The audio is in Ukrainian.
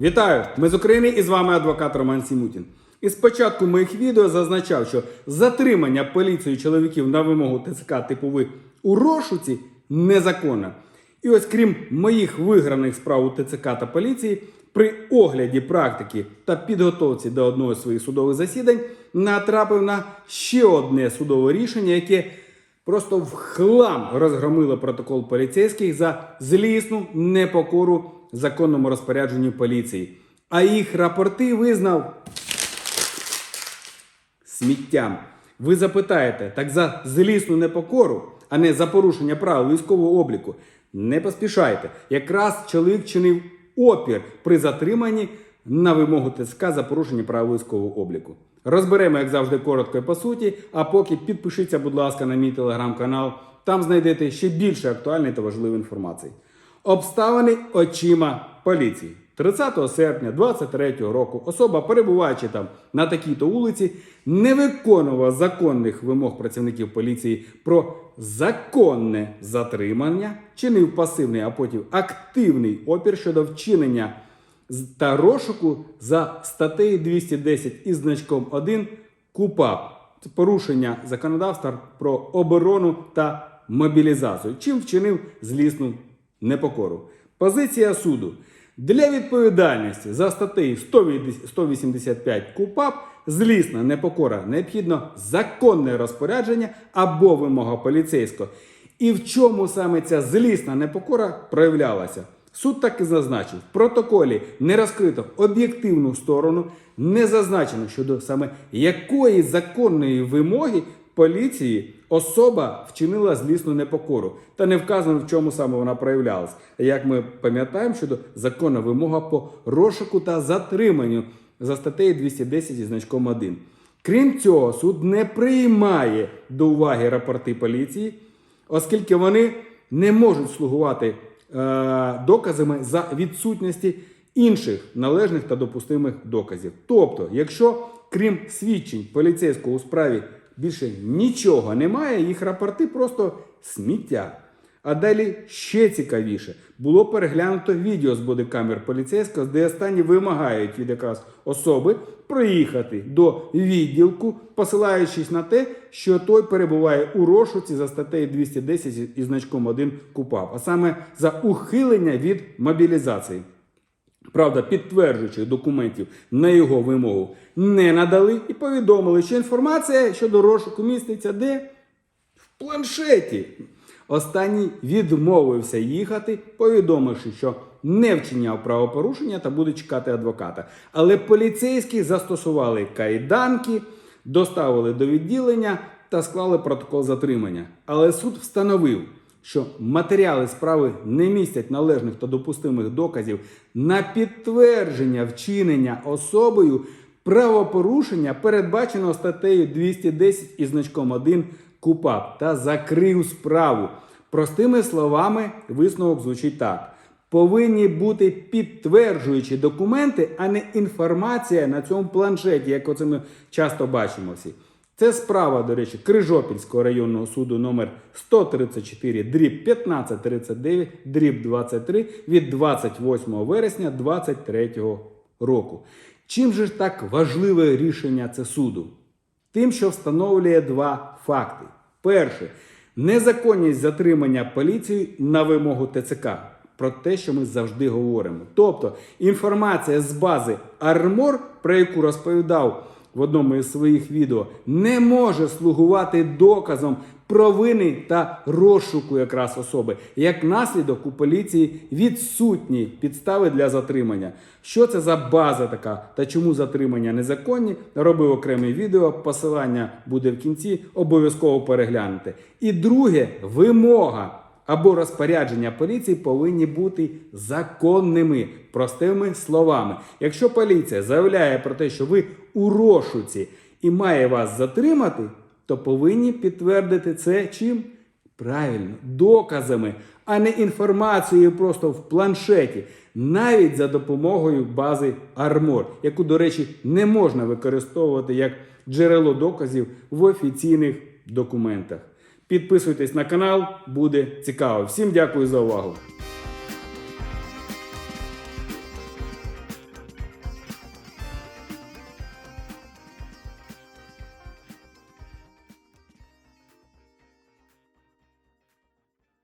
Вітаю! Ми з України і з вами адвокат Роман Сімутін. І спочатку моїх відео зазначав, що затримання поліцією чоловіків на вимогу ТЦК типових у розшуці незаконно. І ось крім моїх виграних справ у ТЦК та поліції, при огляді практики та підготовці до одного з своїх судових засідань натрапив на ще одне судове рішення, яке просто в хлам розгромило протокол поліцейських за злісну непокору законному розпорядженню поліції. А їх рапорти визнав сміттям. Ви запитаєте, так за злісну непокору, а не за порушення правил військового обліку. Не поспішайте. Якраз чоловік чинив опір при затриманні на вимогу ТСК за порушення правил військового обліку. Розберемо, як завжди, коротко і по суті. А поки підпишіться, будь ласка, на мій телеграм-канал. Там знайдете ще більше актуальної та важливої інформації. Обставини очима поліції. 30 серпня 2023 року особа, перебуваючи там на такій-то вулиці, не виконувала законних вимог працівників поліції про законне затримання, чинив пасивний, а потім активний опір щодо вчинення та розшуку за статтею 210 із значком 1 КУПАП. Порушення законодавства про оборону та мобілізацію, чим вчинив злісну непокору. Позиція суду. Для відповідальності за статтею 185 КУПАП злісна непокора необхідно законне розпорядження або вимога поліцейського. І в чому саме ця злісна непокора проявлялася? Суд так і зазначив, в протоколі не розкрито об'єктивну сторону, не зазначено щодо саме якої законної вимоги поліції особа вчинила злісну непокору, та не вказано, в чому саме вона проявлялась. Як ми пам'ятаємо, щодо законна вимога по розшуку та затриманню за статтею 210 зі значком 1. Крім цього, суд не приймає до уваги рапорти поліції, оскільки вони не можуть слугувати е, доказами за відсутності інших належних та допустимих доказів. Тобто, якщо крім свідчень поліцейського у справі більше нічого немає, їх рапорти просто сміття. А далі ще цікавіше було переглянуто відео з бодикамер поліцейського, де останні вимагають від якраз особи приїхати до відділку, посилаючись на те, що той перебуває у розшуці за статтею 210 із значком 1 КУПАП, а саме за ухилення від мобілізації. Правда, підтверджуючих документів на його вимогу не надали і повідомили, що інформація щодо розшуку міститься де? В планшеті. Останній відмовився їхати, повідомивши, що не вчиняв правопорушення та буде чекати адвоката. Але поліцейські застосували кайданки, доставили до відділення та склали протокол затримання. Але суд встановив, що матеріали справи не містять належних та допустимих доказів на підтвердження вчинення особою правопорушення, передбаченого статтею 210 із значком 1 КУПАП та закрив справу. Простими словами, висновок звучить так. Повинні бути підтверджуючі документи, а не інформація на цьому планшеті, як оце ми часто бачимо всі. Це справа, до речі, Крижопільського районного суду номер 134 дріб 1539 дріб 23 від 28 вересня 2023 року. Чим же ж так важливе рішення це суду? Тим, що встановлює два факти. Перше, незаконність затримання поліцією на вимогу ТЦК. Про те, що ми завжди говоримо. Тобто інформація з бази Армор, про яку розповідав в одному із своїх відео, не може слугувати доказом провини та розшуку якраз особи. Як наслідок у поліції відсутні підстави для затримання. Що це за база така та чому затримання незаконні? Робив окреме відео. Посилання буде в кінці. Обов'язково переглянути. І друге вимога або розпорядження поліції повинні бути законними, простими словами. Якщо поліція заявляє про те, що ви у розшуці і має вас затримати, то повинні підтвердити це чим? Правильно, доказами, а не інформацією просто в планшеті, навіть за допомогою бази Армор, яку, до речі, не можна використовувати як джерело доказів в офіційних документах. Підписуйтесь на канал, буде цікаво. Всім дякую за увагу.